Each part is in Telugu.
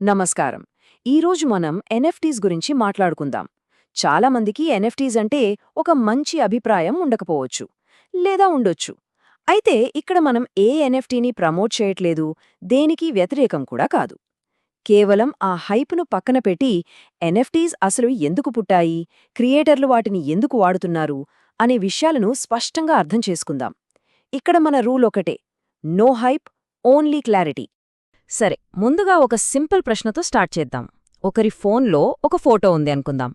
నమస్కారం. ఈరోజు మనం ఎన్ఎఫ్టీస్ గురించి మాట్లాడుకుందాం. చాలామందికి ఎన్ఎఫ్టీస్ అంటే ఒక మంచి అభిప్రాయం ఉండకపోవచ్చు లేదా ఉండొచ్చు. అయితే ఇక్కడ మనం ఏ ఎన్ఎఫ్టీని ప్రమోట్ చేయట్లేదు దేనికి వ్యతిరేకం కూడా కాదు. కేవలం ఆ హైప్ను పక్కన పెట్టి ఎన్ఎఫ్టీస్ అసలు ఎందుకు పుట్టాయి క్రియేటర్లు వాటిని ఎందుకు వాడుతున్నారు అనే విషయాలను స్పష్టంగా అర్థం చేసుకుందాం. ఇక్కడ మన రూల్ ఒకటే నో హైప్ ఓన్లీ క్లారిటీ. సరే ముందుగా ఒక సింపుల్ ప్రశ్నతో స్టార్ట్ చేద్దాం. ఒకరి ఫోన్లో ఒక ఫోటో ఉంది అనుకుందాం.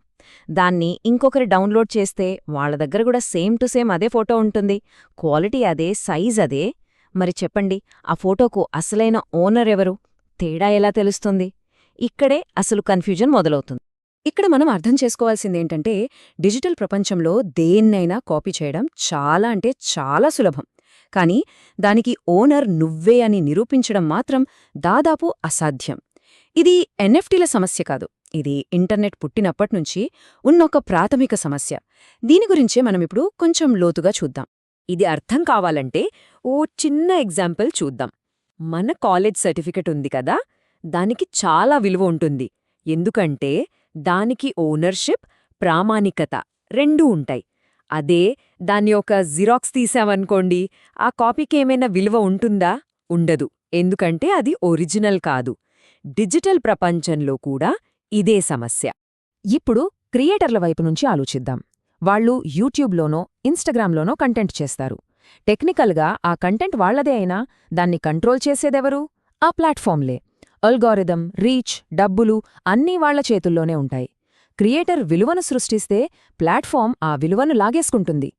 దాన్ని ఇంకొకరి డౌన్లోడ్ చేస్తే వాళ్ళ దగ్గర కూడా సేమ్ టు సేమ్ అదే ఫోటో ఉంటుంది. క్వాలిటీ అదే సైజ్ అదే. మరి చెప్పండి ఆ ఫోటోకు అసలైన ఓనర్ ఎవరు? తేడా ఎలా తెలుస్తుంది? ఇక్కడే అసలు కన్ఫ్యూజన్ మొదలవుతుంది. ఇక్కడ మనం అర్థం చేసుకోవాల్సిందేంటంటే డిజిటల్ ప్రపంచంలో దేన్నైనా కాపీ చేయడం చాలా అంటే చాలా సులభం. కానీ దానికి ఓనర్ నువ్వే అని నిరూపించడం మాత్రం దాదాపు అసాధ్యం. ఇది ఎన్ఎఫ్టీల సమస్య కాదు. ఇది ఇంటర్నెట్ పుట్టినప్పట్నుంచి ఉన్నొక ప్రాథమిక సమస్య. దీని గురించే మనమిప్పుడు కొంచెం లోతుగా చూద్దాం. ఇది అర్థం కావాలంటే ఓ చిన్న ఎగ్జాంపుల్ చూద్దాం. మన కాలేజ్ సర్టిఫికెట్ ఉంది కదా దానికి చాలా విలువ ఉంటుంది. ఎందుకంటే దానికి ఓనర్షిప్ ప్రామాణికత రెండూ ఉంటాయి. అదే దాన్ని ఒక జిరాక్స్ తీసామనుకోండి ఆ కాపీకి ఏమైనా విలువ ఉంటుందా? ఉండదు. ఎందుకంటే అది ఒరిజినల్ కాదు. డిజిటల్ ప్రపంచంలో కూడా ఇదే సమస్య. ఇప్పుడు క్రియేటర్ల వైపు నుంచి ఆలోచిద్దాం. వాళ్ళు యూట్యూబ్లోనో ఇన్స్టాగ్రామ్లోనో కంటెంట్ చేస్తారు. టెక్నికల్గా ఆ కంటెంట్ వాళ్ళదే అయినా దాన్ని కంట్రోల్ చేసేదెవరు? ఆ ప్లాట్ఫామ్లే. అల్గారిథం రీచ్ డబ్బులు అన్నీ వాళ్ళ చేతుల్లోనే ఉంటాయి. క్రియేటర్ విలువను సృష్టిస్తే ప్లాట్ఫామ్ ఆ విలువను లాగేసుకుంటుంది.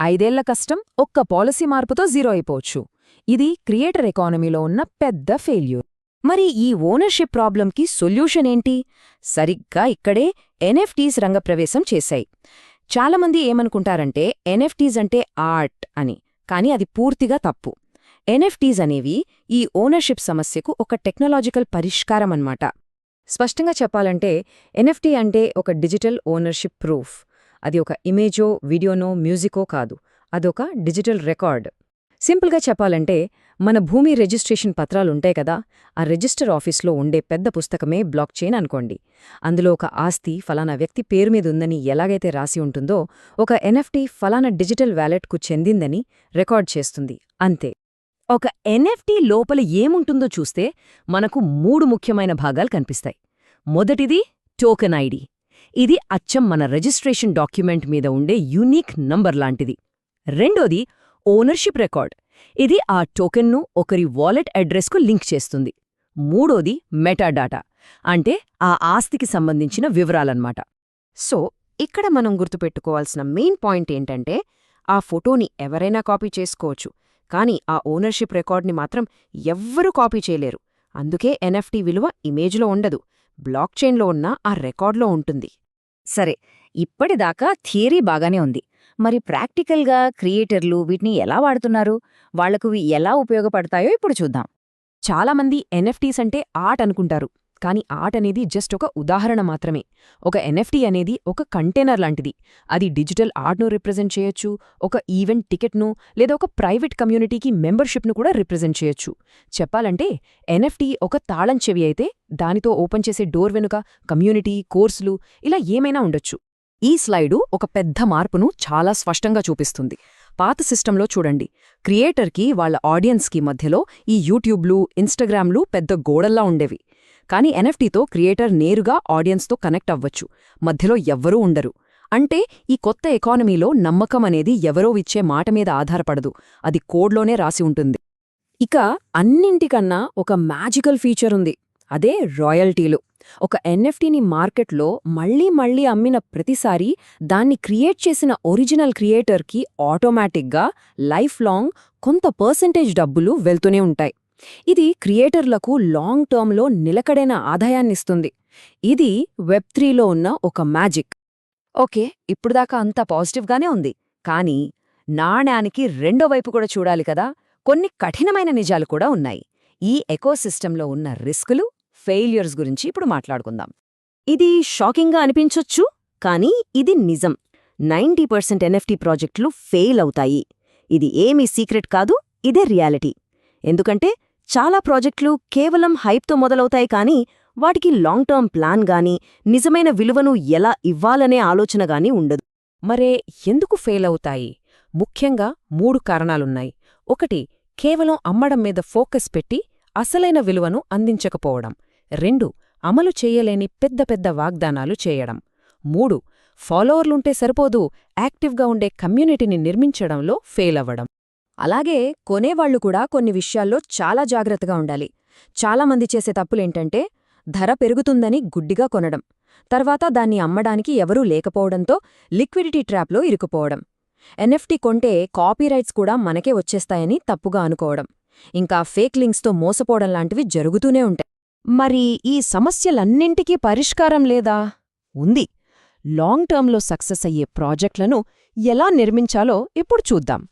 ఐదేళ్ళ కష్టం ఒక్క పాలసీ మార్పుతో జీరో అయిపోవచ్చు. ఇది క్రియేటర్ ఎకానమీలో ఉన్న పెద్ద ఫెయిల్యూర్. మరి ఈ ఓనర్షిప్ ప్రాబ్లంకి సొల్యూషన్ ఏంటి? సరిగ్గా ఇక్కడే ఎన్ఎఫ్టీస్ రంగప్రవేశం చేశాయి. చాలామంది ఏమనుకుంటారంటే ఎన్ఎఫ్టీస్ అంటే ఆర్ట్ అని కానీ అది పూర్తిగా తప్పు. ఎన్ఎఫ్టీస్ అనేవి ఈ ఓనర్షిప్ సమస్యకు ఒక టెక్నాలజికల్ పరిష్కారం అన్నమాట స్పష్టంగా చెప్పాలంటే ఎన్ఎఫ్టీ అంటే ఒక డిజిటల్ ఓనర్షిప్ ప్రూఫ్. అది ఒక ఇమేజో వీడియోనో మ్యూజికో కాదు. అదొక డిజిటల్ రికార్డ్. సింపుల్గా చెప్పాలంటే మన భూమి రిజిస్ట్రేషన్ పత్రాలుంటాయి కదా ఆ రిజిస్టర్ ఆఫీస్లో ఉండే పెద్ద పుస్తకమే బ్లాక్ చైన్ అనుకోండి. అందులో ఒక ఆస్తి ఫలానా వ్యక్తి పేరు మీద ఉందని ఎలాగైతే రాసి ఉంటుందో ఒక ఎన్ఎఫ్టీ ఫలానా డిజిటల్ వ్యాలెట్కు చెందిందని రికార్డ్ చేస్తుంది. అంతే. ఒక ఎన్ఎఫ్టీ లోపల ఏముంటుందో చూస్తే మనకు మూడు ముఖ్యమైన భాగాలు కనిపిస్తాయి. మొదటిది టోకెన్ ఐడి ఇది అచ్చం మన రిజిస్ట్రేషన్ డాక్యుమెంట్ మీద ఉండే యూనిక్ నంబర్ లాంటిది. రెండోది ఓనర్షిప్ రికార్డ్. ఇది ఆ టోకెన్ను ఒకరి వాలెట్ అడ్రస్కు లింక్ చేస్తుంది. మూడోది మెటాడాటా అంటే ఆ ఆస్తికి సంబంధించిన వివరాలన్నమాట. సో ఇక్కడ మనం గుర్తుపెట్టుకోవాల్సిన మెయిన్ పాయింట్ ఏంటంటే ఆ ఫోటోని ఎవరైనా కాపీ చేసుకోవచ్చు. కానీ ఆ ఓనర్షిప్ రికార్డ్ని మాత్రం ఎవ్వరూ కాపీ చేయలేరు. అందుకే ఎన్ఎఫ్టీ విలువ ఇమేజ్లో ఉండదు. బ్లాక్ చైన్లో ఉన్న ఆ రికార్డ్లో ఉంటుంది. సరే ఇప్పటిదాకా థియరీ బాగానే ఉంది. మరి ప్రాక్టికల్గా క్రియేటర్లు వీటిని ఎలా వాడుతున్నారు? వాళ్ళకు ఇవి ఎలా ఉపయోగపడతాయో ఇప్పుడు చూద్దాం. చాలామంది ఎన్ఎఫ్టీస్ అంటే ఆర్ట్ అనుకుంటారు. కానీ ఆర్ట్ అనేది జస్ట్ ఒక ఉదాహరణ మాత్రమే. ఒక ఎన్ఎఫ్టీ అనేది ఒక కంటైనర్ లాంటిది. అది డిజిటల్ ఆర్ట్ను రిప్రజెంట్ చేయొచ్చు ఒక ఈవెంట్ టికెట్ను లేదా ఒక ప్రైవేట్ కమ్యూనిటీకి మెంబర్షిప్ను కూడా రిప్రజెంట్ చేయొచ్చు. చెప్పాలంటే ఎన్ఎఫ్టీ ఒక తాళం చెవి అయితే దానితో ఓపెన్ చేసే డోర్ వెనుక కమ్యూనిటీ కోర్సులు ఇలా ఏమైనా ఉండొచ్చు. ఈ స్లైడు ఒక పెద్ద మార్పును చాలా స్పష్టంగా చూపిస్తుంది. పాత సిస్టంలో చూడండి. క్రియేటర్కి వాళ్ళ ఆడియన్స్కి మధ్యలో ఈ యూట్యూబ్లు ఇన్స్టాగ్రామ్లు పెద్ద గోడల్లా ఉండేవి. కానీ ఎన్ఎఫ్టీతో క్రియేటర్ నేరుగా ఆడియన్స్తో కనెక్ట్ అవ్వచ్చు. మధ్యలో ఎవ్వరూ ఉండరు. అంటే ఈ కొత్త ఎకానమీలో నమ్మకం అనేది ఎవరో ఇచ్చే మాట మీద ఆధారపడదు. అది కోడ్లోనే రాసి ఉంటుంది. ఇక అన్నింటికన్నా ఒక మ్యాజికల్ ఫీచర్ ఉంది. అదే రాయల్టీలు. ఒక ఎన్ఎఫ్టీని మార్కెట్లో మళ్ళీ మళ్ళీ అమ్మిన ప్రతిసారి దాన్ని క్రియేట్ చేసిన ఒరిజినల్ క్రియేటర్కి ఆటోమేటిక్గా లైఫ్ లాంగ్ కొంత పర్సెంటేజ్ డబ్బులు వెళ్తూనే ఉంటాయి. ఇది క్రియేటర్లకు లాంగ్ టర్మ్లో నిలకడైన ఆదాయాన్నిస్తుంది ఇది వెబ్ త్రీలో ఉన్న ఒక మ్యాజిక్. ఓకే ఇప్పుడుదాకా అంతా పాజిటివ్గానే ఉంది. కానీ నాణ్యానికి రెండో వైపు కూడా చూడాలి కదా! కొన్ని కఠినమైన నిజాలు కూడా ఉన్నాయి. ఈ ఎకోసిస్టంలో ఉన్న రిస్కులు ఫెయిల్యూర్స్ గురించి ఇప్పుడు మాట్లాడుకుందాం. ఇది షాకింగ్గా అనిపించొచ్చు కానీ ఇది నిజం. నైంటీ పర్సెంట్ ఎన్ఎఫ్టీ ప్రాజెక్టులు ఫెయిల్ అవుతాయి. ఇది ఏమీ సీక్రెట్ కాదు ఇదే రియాలిటీ. ఎందుకంటే చాలా ప్రాజెక్టులు కేవలం హైప్తో మొదలవుతాయి కానీ వాటికి లాంగ్ టర్మ్ ప్లాన్ గాని నిజమైన విలువను ఎలా ఇవ్వాలనే ఆలోచన గాని ఉండదు. మరే ఎందుకు ఫెయిల్ అవుతాయి? ముఖ్యంగా మూడు కారణాలున్నాయి. ఒకటి కేవలం అమ్మడం మీద ఫోకస్ పెట్టి అసలైన విలువను అందించకపోవడం. రెండు అమలు చేయలేని పెద్ద పెద్ద వాగ్దానాలు చేయడం. మూడు ఫాలోవర్లుంటే సరిపోదు యాక్టివ్గా ఉండే కమ్యూనిటీని నిర్మించడంలో ఫెయిల్ అవ్వడం అలాగే కొనేవాళ్ళు కూడా కొన్ని విషయాల్లో చాలా జాగ్రత్తగా ఉండాలి. చాలామంది చేసే తప్పులేంటంటే ధర పెరుగుతుందని గుడ్డిగా కొనడం. తర్వాత దాన్ని అమ్మడానికి ఎవరూ లేకపోవడంతో లిక్విడిటీ ట్రాప్లో ఇరుకుపోవడం ఎన్ఎఫ్టీ కొంటే కాపీరైట్స్ కూడా మనకే వచ్చేస్తాయని తప్పుగా అనుకోవడం. ఇంకా ఫేక్ లింక్స్తో మోసపోవడం లాంటివి జరుగుతూనే ఉంటాయి. మరి ఈ సమస్యలన్నింటికీ పరిష్కారం లేదా? ఉంది. లాంగ్ టర్మ్లో సక్సెస్ అయ్యే ప్రాజెక్టులను ఎలా నిర్మించాలో ఇప్పుడు చూద్దాం.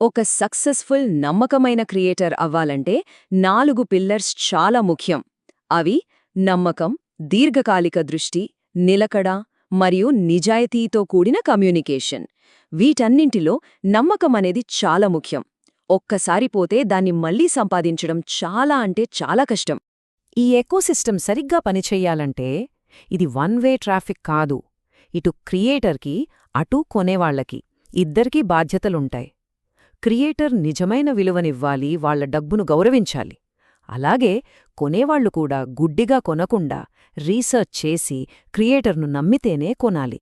ఒక సక్సెస్ఫుల్ నమ్మకమైన క్రియేటర్ అవ్వాలంటే నాలుగు పిల్లర్స్ చాలా ముఖ్యం. అవి నమ్మకం దీర్ఘకాలిక దృష్టి నిలకడ మరియు నిజాయితీతో కూడిన కమ్యూనికేషన్. వీటన్నింటిలో నమ్మకం అనేది చాలా ముఖ్యం. ఒక్కసారి పోతే దాన్ని మళ్ళీ సంపాదించడం చాలా అంటే చాలా కష్టం. ఈ ఎకోసిస్టమ్ సరిగ్గా పనిచెయ్యాలంటే ఇది వన్ వే ట్రాఫిక్ కాదు. ఇటు క్రియేటర్కి అటూ కొనేవాళ్ళకి ఇద్దరికీ బాధ్యతలుంటాయి. క్రియేటర్ నిజమైన విలువనివ్వాలి వాళ్ళ డబ్బును గౌరవించాలి. అలాగే కొనేవాళ్ళు కూడా గుడ్డిగా కొనకుండా రీసెర్చ్ చేసి క్రియేటర్ను నమ్మితేనే కొనాలి.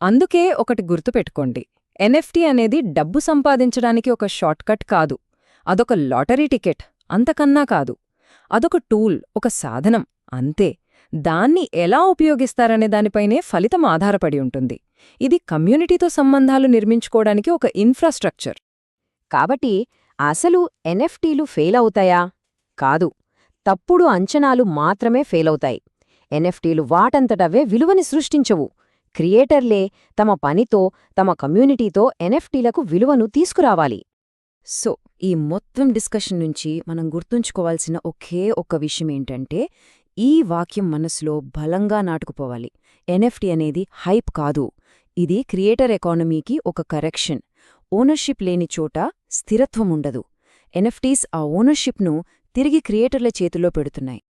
అందుకే ఒకటి గుర్తుపెట్టుకోండి. ఎన్ఎఫ్టీ అనేది డబ్బు సంపాదించడానికి ఒక షార్ట్కట్ కాదు. అదొక లాటరీ టికెట్. అంతకన్నా కాదు. అదొక టూల్ ఒక సాధనం అంతే. దాన్ని ఎలా ఉపయోగిస్తారనే దానిపైనే ఫలితం ఆధారపడి ఉంటుంది. ఇది కమ్యూనిటీతో సంబంధాలు నిర్మించుకోవడానికి ఒక ఇన్ఫ్రాస్ట్రక్చర్. కాబట్టి అసలు ఎన్ఎఫ్టీలు ఫెయిల్ అవుతాయా? కాదు. తప్పుడు అంచనాలు మాత్రమే ఫెయిలవుతాయి ఎన్ఎఫ్టీలు వాటంతటవే విలువని సృష్టించవు. క్రియేటర్లే తమ పనితో తమ కమ్యూనిటీతో ఎన్ఎఫ్టీలకు విలువను తీసుకురావాలి. సో ఈ మొత్తం డిస్కషన్ నుంచి మనం గుర్తుంచుకోవాల్సిన ఒకే ఒక్క విషయం ఏంటంటే ఈ వాక్యం మనసులో బలంగా నాటుకుపోవాలి. ఎన్ఎఫ్టి అనేది హైప్ కాదు. ఇది క్రియేటర్ ఎకానమీకి ఒక కరెక్షన్. ఓనర్షిప్ లేని చోట స్థిరత్వం ఉండదు. ఎన్ఎఫ్టీస్ ఆ ఓనర్షిప్ను తిరిగి క్రియేటర్ల చేతిలో పెడుతున్నాయి.